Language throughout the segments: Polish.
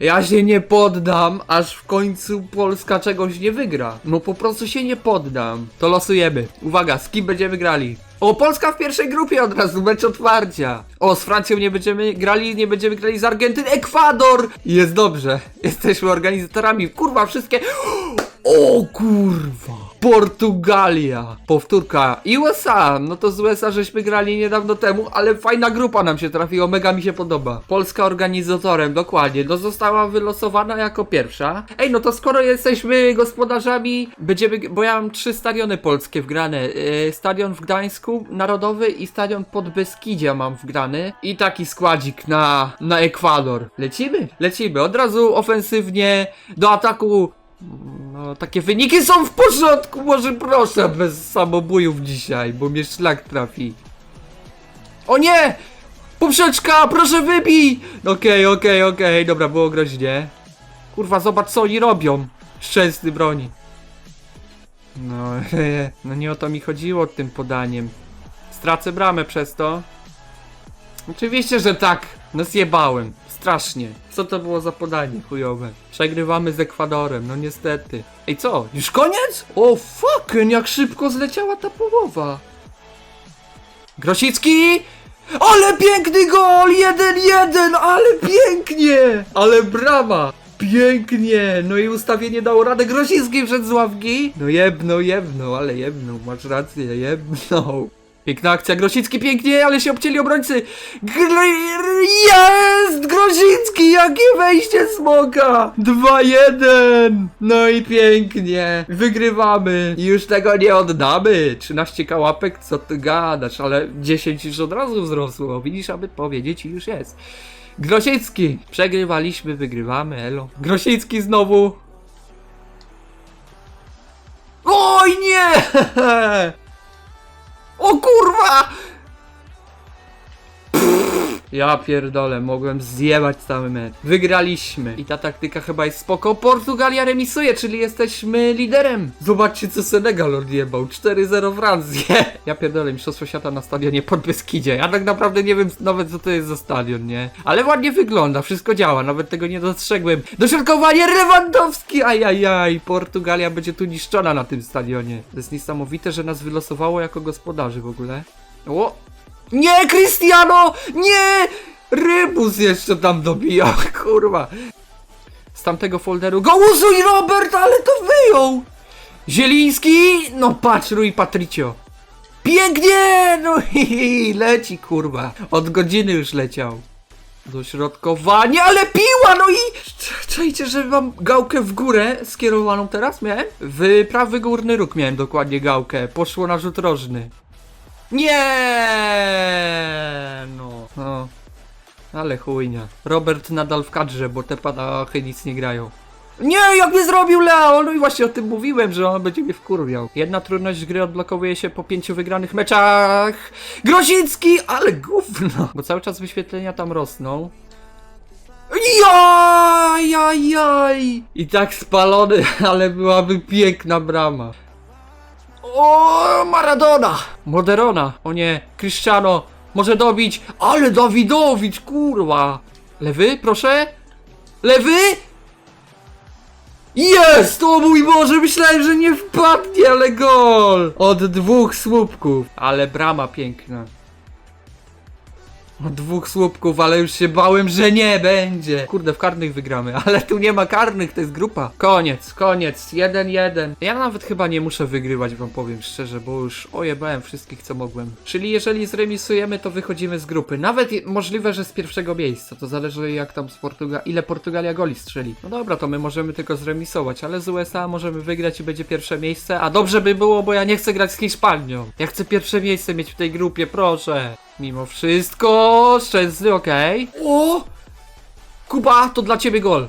Ja się nie poddam, aż w końcu Polska czegoś nie wygra. No po prostu się nie poddam. To losujemy. Uwaga, z kim będziemy grali? O, Polska w pierwszej grupie od razu, mecz otwarcia. O, z Francją nie będziemy grali, nie będziemy grali z Argentyny. Ekwador! Jest dobrze. Jesteśmy organizatorami. Kurwa, wszystkie... O kurwa! Portugalia! Powtórka. USA! No to z USA żeśmy grali niedawno temu, ale fajna grupa nam się trafiła, mega mi się podoba. Polska organizatorem, dokładnie. No została wylosowana jako pierwsza. Ej, no to skoro jesteśmy gospodarzami, będziemy... Bo ja mam trzy stadiony polskie wgrane. Yy, stadion w Gdańsku, Narodowy i stadion pod Beskidzia mam wgrany. I taki składzik na, na Ekwador. Lecimy? Lecimy. Od razu ofensywnie do ataku no, takie wyniki są w porządku, może proszę, bez samobójów dzisiaj, bo mnie szlak trafi. O nie! Poprzeczka, proszę wybij! Okej, okej, okej, dobra, było groźnie. Kurwa, zobacz co oni robią. Szczęsny broni. No, no nie o to mi chodziło tym podaniem. Stracę bramę przez to. Oczywiście, że tak. No zjebałem. Strasznie. Co to było za podanie chujowe? Przegrywamy z Ekwadorem, no niestety. Ej co? Już koniec? O fucking, jak szybko zleciała ta połowa. Grosicki! Ale piękny gol! 1-1! Ale pięknie! Ale brama! Pięknie! No i ustawienie dało radę. Grosicki wszedł z ławki. No jebnął, jebnął, ale jebnął. Masz rację, jebnął. Piękna akcja, Grosicki pięknie, ale się obcięli obrońcy. Gr jest! Jakie wejście smoka! 2-1! No i pięknie. Wygrywamy. I już tego nie oddamy. 13 kałapek, co ty gadasz, ale 10 już od razu wzrosło. Widzisz, aby powiedzieć i już jest. Grosicki. Przegrywaliśmy, wygrywamy, elo. Grosicki znowu. Oj nie! O kurwa! Ja pierdolę, mogłem zjebać cały mecz. Wygraliśmy. I ta taktyka chyba jest spoko. Portugalia remisuje, czyli jesteśmy liderem. Zobaczcie, co Senegal odjebał. 4-0 Francję. Ja pierdolę, mistrzostwo świata na stadionie pod Beskidzie. Ja tak naprawdę nie wiem nawet, co to jest za stadion, nie? Ale ładnie wygląda, wszystko działa. Nawet tego nie dostrzegłem. Dośrodkowanie Lewandowski! Ajajaj, Portugalia będzie tu niszczona na tym stadionie. To jest niesamowite, że nas wylosowało jako gospodarzy w ogóle. O! Nie, Cristiano! Nie! Rybus jeszcze tam dobijał, kurwa. Z tamtego folderu. Go usuj, Robert, ale to wyjął! Zieliński! No patrz, Rui Patricio. Pięknie! No i leci, kurwa. Od godziny już leciał. Dośrodkowanie, ale piła, no i... Czajcie, że mam gałkę w górę skierowaną teraz miałem? W prawy górny róg miałem dokładnie gałkę. Poszło na rzut rożny. Nie, no. no. Ale chujnia. Robert nadal w kadrze, bo te padachy nic nie grają. Nie, jak mnie zrobił Leo! No i właśnie o tym mówiłem, że on będzie mnie wkurwiał. Jedna trudność gry odblokowuje się po pięciu wygranych meczach. Grosicki, ale gówno! Bo cały czas wyświetlenia tam rosną. Jaj, jaj, jaj! I tak spalony, ale byłaby piękna brama. O, Maradona! Moderona! O nie, Cristiano! Może dobić, ale Dawidowicz, kurwa! Lewy, proszę? Lewy? Jest! O mój Boże, myślałem, że nie wpadnie, ale gol! Od dwóch słupków. Ale brama piękna. Od dwóch słupków, ale już się bałem, że nie będzie. Kurde, w karnych wygramy, ale tu nie ma karnych, to jest grupa. Koniec, koniec, 1-1. Ja nawet chyba nie muszę wygrywać, wam powiem szczerze, bo już ojebałem wszystkich, co mogłem. Czyli jeżeli zremisujemy, to wychodzimy z grupy. Nawet możliwe, że z pierwszego miejsca. To zależy jak tam z Portuga ile Portugalia goli strzeli. No dobra, to my możemy tylko zremisować, ale z USA możemy wygrać i będzie pierwsze miejsce. A dobrze by było, bo ja nie chcę grać z Hiszpanią. Ja chcę pierwsze miejsce mieć w tej grupie, proszę. Mimo wszystko, szczęsny, okej. O! Kuba, to dla ciebie gol.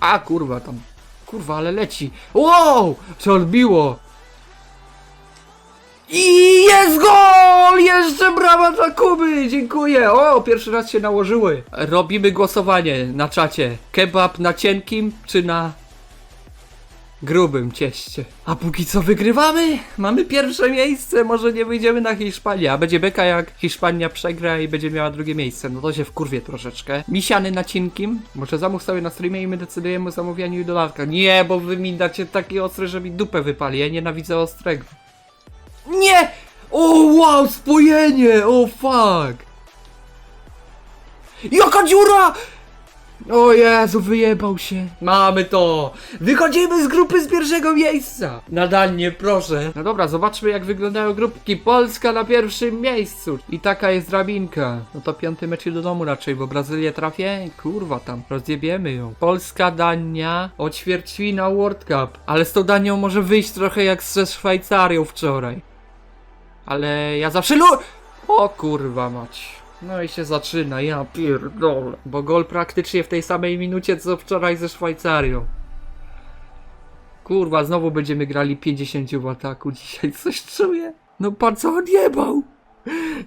A, kurwa, tam. Kurwa, ale leci. Wow! Co odbiło? I jest gol! Jeszcze brawa dla Kuby! Dziękuję! O, pierwszy raz się nałożyły. Robimy głosowanie na czacie. Kebab na cienkim, czy na... grubym cieście. A póki co wygrywamy? Mamy pierwsze miejsce, może nie wyjdziemy na Hiszpanię, a będzie beka jak Hiszpania przegra i będzie miała drugie miejsce. No to się wkurwie troszeczkę. Misiany na cinkim? Może zamów sobie na streamie i my decydujemy o zamówieniu i dodatka. Nie, bo wy mi dacie taki ostry, że mi dupę wypali. Ja nienawidzę ostrego. Nie! O wow, spojenie! O fuck! Jaka dziura! O Jezu, wyjebał się. Mamy to! Wychodzimy z grupy z pierwszego miejsca! Nadal nie proszę. No dobra, zobaczmy jak wyglądają grupki. Polska na pierwszym miejscu. I taka jest drabinka. No to piąty mecz do domu raczej, bo Brazylię trafię? Kurwa tam, rozjebiemy ją. Polska, Dania, oćwierćwina World Cup. Ale z tą Danią może wyjść trochę jak ze Szwajcarią wczoraj. Ale ja zawsze lu... O kurwa mać. No i się zaczyna, ja pierdolę. Bo gol praktycznie w tej samej minucie co wczoraj ze Szwajcarią. Kurwa, znowu będziemy grali 50 w ataku dzisiaj, coś czuję. No pan co odjebał?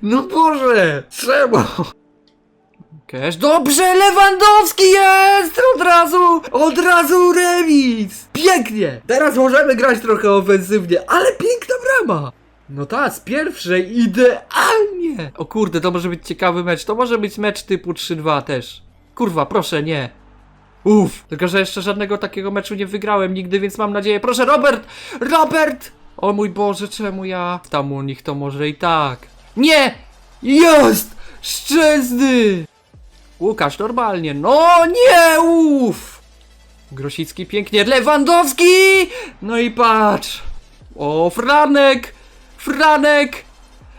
No Boże, trzeba. Kesz, dobrze, Lewandowski jest! Od razu, od razu remis! Pięknie! Teraz możemy grać trochę ofensywnie, ale piękna brama! No ta, z pierwszej idealnie! O kurde, to może być ciekawy mecz. To może być mecz typu 3-2 też. Kurwa, proszę, nie. Uff, tylko że jeszcze żadnego takiego meczu nie wygrałem nigdy, więc mam nadzieję. Proszę, Robert! Robert! O mój Boże, czemu ja? Tam u nich to może i tak. Nie! Jest! Szczęsny! Łukasz, normalnie. No nie, uff! Grosicki pięknie. Lewandowski! No i patrz! O, Franek! Franek!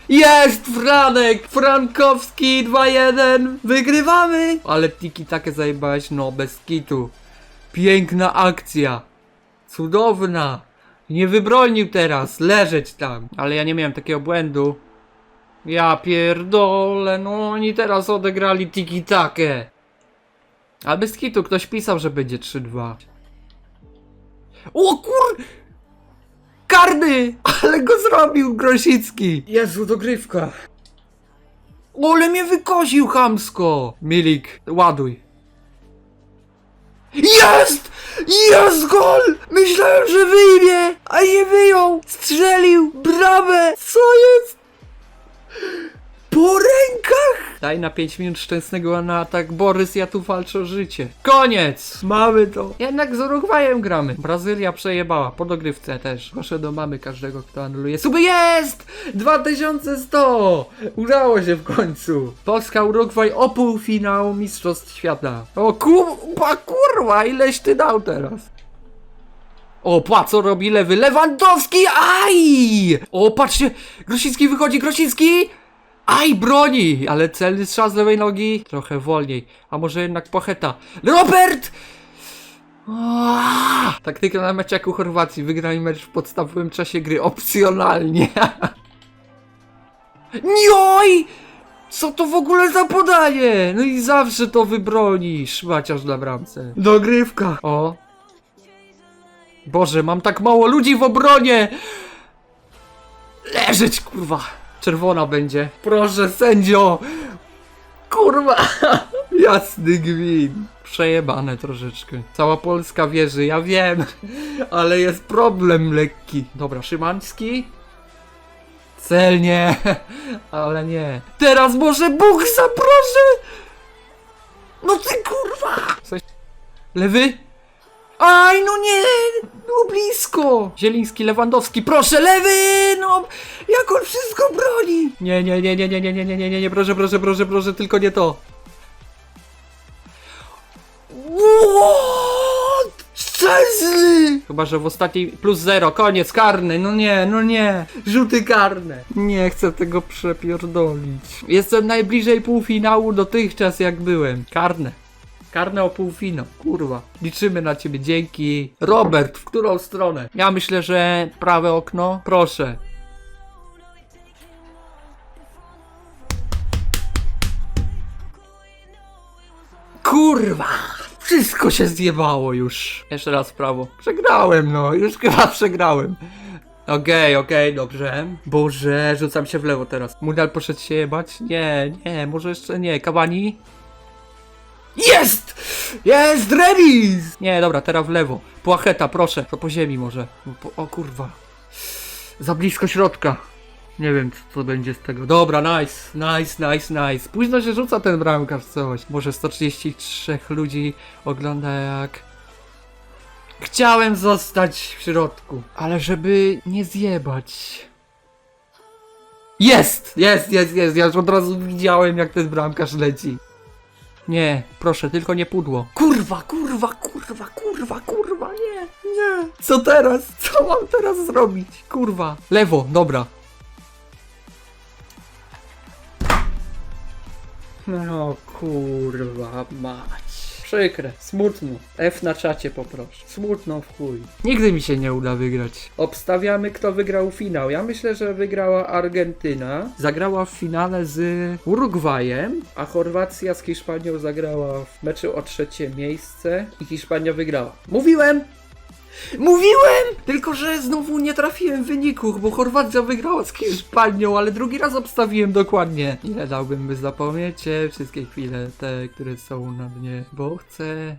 Jest Franek! Frankowski 2-1! Wygrywamy! Ale tiki takie zajebałeś, no bez kitu. Piękna akcja. Cudowna. Nie wybronił teraz, leżeć tam. Ale ja nie miałem takiego błędu. Ja pierdolę, no oni teraz odegrali tiki takę. Ale bez kitu, ktoś pisał, że będzie 3-2. O kur... Karny! Ale go zrobił Grosicki! Jezu, dogrywka. Ole mnie wykoził chamsko! Milik, ładuj. Jest! Jest gol! Myślałem, że wyjmie, a nie wyjął! Strzelił bramę! Co jest? Po rękach! Daj na 5 minut szczęsnego na atak Borys, ja tu walczę o życie. Koniec! Mamy to! Jednak z Urugwajem gramy. Brazylia przejebała, po dogrywce też. Proszę do mamy każdego, kto anuluje. Suby jest! 2100! Udało się w końcu. Polska, Urugwaj o półfinał Mistrzostw Świata. O kurwa, kurwa, ileś ty dał teraz? O, pa, co robi lewy? Lewandowski! Aj! O, patrzcie! Grosicki wychodzi, Grosicki! Aj, broni! Ale celny strzał z lewej nogi. Trochę wolniej. A może jednak pocheta. Robert! Aaaa! Taktyka na mecz jak u Chorwacji. Wygrali mecz w podstawowym czasie gry. Opcjonalnie. Nioj! Co to w ogóle za podanie? No i zawsze to wybronisz, maciarz na bramce. Dogrywka. O. Boże, mam tak mało ludzi w obronie! Leżeć, kurwa! Czerwona będzie. Proszę, sędzio! Kurwa! Jasny gwin. Przejebane troszeczkę. Cała Polska wierzy, ja wiem. Ale jest problem lekki. Dobra, Szymański. Celnie. Ale nie. Teraz może Bóg zaproszę! No ty kurwa! Lewy? Aj, no nie! No blisko! Zieliński, Lewandowski, proszę, lewy! No, jak on wszystko broni! Nie, nie, nie, nie, nie, nie, nie, nie, nie, nie, nie, proszę, proszę, proszę, proszę, tylko nie to. What? Szczęsny! Chyba, że w ostatniej plus zero, koniec, karny, no nie, no nie, rzuty karne. Nie chcę tego przepierdolić. Jestem najbliżej półfinału dotychczas jak byłem. Karne. Karne o półfinał, kurwa. Liczymy na ciebie, dzięki. Robert, w którą stronę? Ja myślę, że prawe okno. Proszę. Kurwa! Wszystko się zjebało już. Jeszcze raz w prawo. Przegrałem, no. Już chyba przegrałem. Okej, okej, dobrze. Boże, rzucam się w lewo teraz. Mundial poszedł się jebać? Nie, nie, może jeszcze nie. Kabani? Jest! Jest remis! Nie, dobra, teraz w lewo. Płacheta, proszę. To po ziemi może. Po, o kurwa. Za blisko środka. Nie wiem, co, co będzie z tego. Dobra, nice, nice, nice, nice. Późno się rzuca ten bramkarz coś. Może 133 ludzi ogląda jak... Chciałem zostać w środku, ale żeby nie zjebać. Jest! Jest, jest, jest. Ja już od razu widziałem, jak ten bramkarz leci. Nie, proszę, tylko nie pudło. Kurwa, kurwa, kurwa, kurwa, kurwa, nie, nie. Co teraz? Co mam teraz zrobić? Kurwa. Lewo, dobra. No kurwa mać. Przykre, smutno. F na czacie poproszę. Smutno w chuj. Nigdy mi się nie uda wygrać. Obstawiamy kto wygrał finał. Ja myślę, że wygrała Argentyna. Zagrała w finale z Urugwajem, a Chorwacja z Hiszpanią zagrała w meczu o trzecie miejsce i Hiszpania wygrała. Mówiłem! Mówiłem! Tylko, że znowu nie trafiłem w wyniku, bo Chorwacja wygrała z Hiszpanią, ale drugi raz obstawiłem dokładnie. Nie dałbym by zapomnieć wszystkie chwile te, które są na mnie, bo chcę